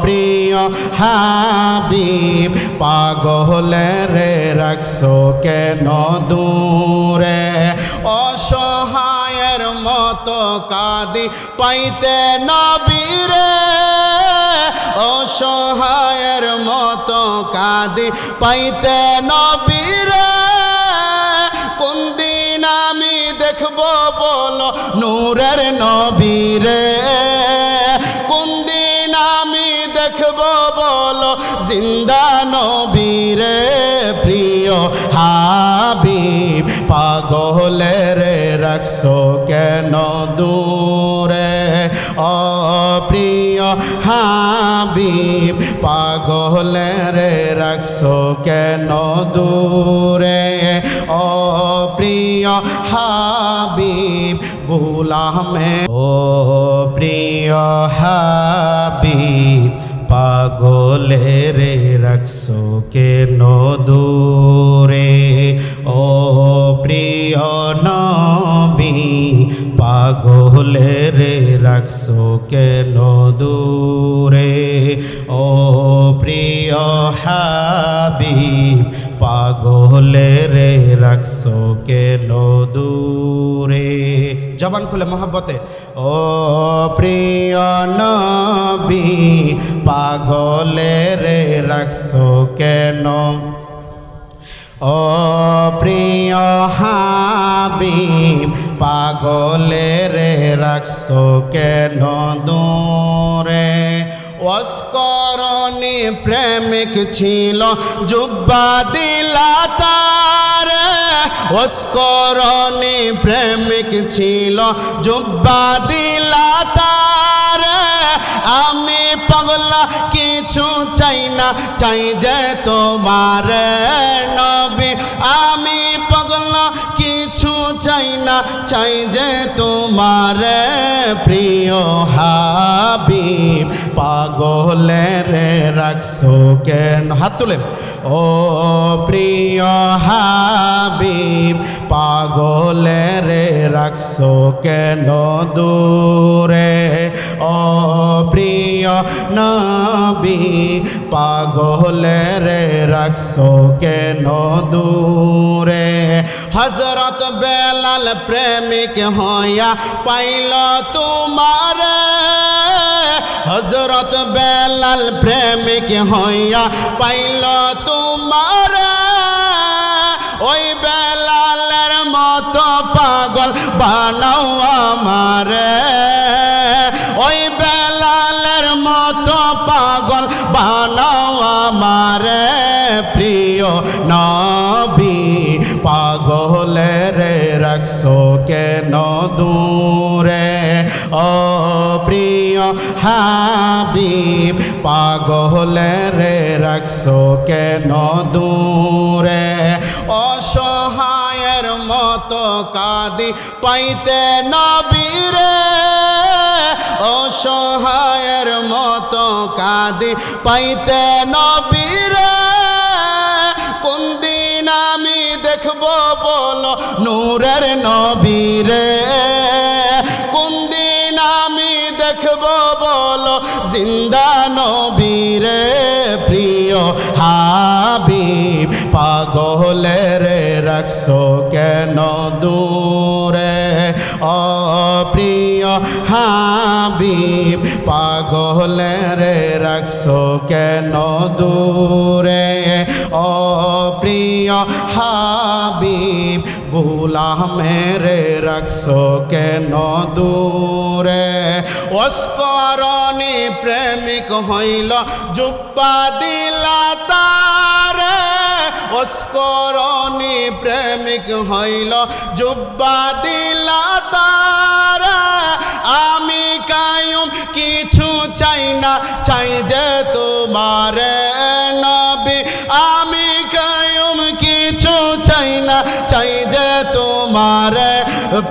প্রিয় হাবিব পাগলের রাখছো কেন দূরে? অসহায়ের মতো কাদি পাইতে নবীরে। অসহায়ের মতো কাদি পাইতে নবীরে। কোন আমি দেখব বলো নূরের নবীরে। জিন্দা নবীরে প্রিয় হাবিব, পাগলের রাখছো কেন দূরে? ও প্রিয় হাবিব, পাগলের রাখছো কেন দূরে? ও প্রিয় হাবিব, গুলামে ও প্রিয় হাবিব পাগলের কে কেন দূরে? ও প্রিয় নবী রে রাখছো কেন দূরে? ও প্রিয় হাবিব পাগলের রাখছো কেন দূরে? জবান খুলে মহাব্বতে। ও প্রিয় নবী পাগলের রাখছো কেন? ও প্রিয় হাবিব পাগলের রাখছো কেন দূরে? অস্করণী প্রেমিক ছিল, জুব্বা দিলা তার। অস্করণী প্রেমিক ছিল, জুব্বা দিলা তার। আমি পাগলা, কিছু চাই না, চাই যে তোমার। চাই না চাই যে তোমার প্রিয় হাবিব। পাগলের রাখছো কেন? হাত তুলে। ও প্রিয় হাবিব, পাগলের রাখছো কেন দূরে? ও প্রিয় নবী, পাগলের রাখছো কেন দূরে? হজরত বেলাল প্রেমিক হইয়া পাইল তোমার। হজরত বেলাল প্রেমিক হইয়া পাইল তোমার। ওই বেলালের মতো পাগল বানাও আমার। ওই বেলালের মতো পাগল বানাও আমার। প্রিয় নবী কেন দূরে ও প্রিয় হাবিব পাগলের রাখছো কেন দূরে অসহায়ের মতো কাদি পাইতে নবীরে অসহায়ের মতো কাদি পাইতে নবীরে কোন দিন আমি দেখব বল নূরের নবীরে কোন দিন আমি দেখব বল জিন্দা নবীরে পাগলের রাখছো কেন দূরে? ও প্রিয় হাবিব পাগলের রাখছো কেন দূরে? ও প্রিয় হাবিব গুলামের রাখছো কেন দূরে? অস্করণী প্রেমিক হইল, জুব্বা দিলা তারে। অস্করণী প্রেমিক হইল, জুব্বা দিলা তারা। আমি কায়ুম কিছু চাই না, চাই যে তোমার নবী। আমি কায়ুম কিছু চাই না, চাই যে তোমার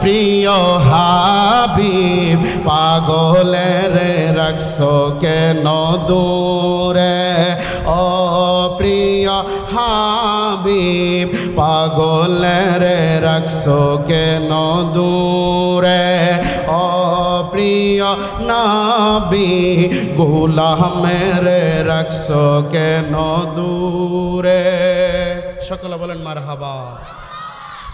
প্রিয় হাবিব, পাগলের রাখছো কেন দূরে? ও প্রিয় হাবিব, পাগলের রাখছো কেন দূরে? ও প্রিয় নাবি, গোলামের রাখছ কেন দূরে? সকলে বলেন মার হাবা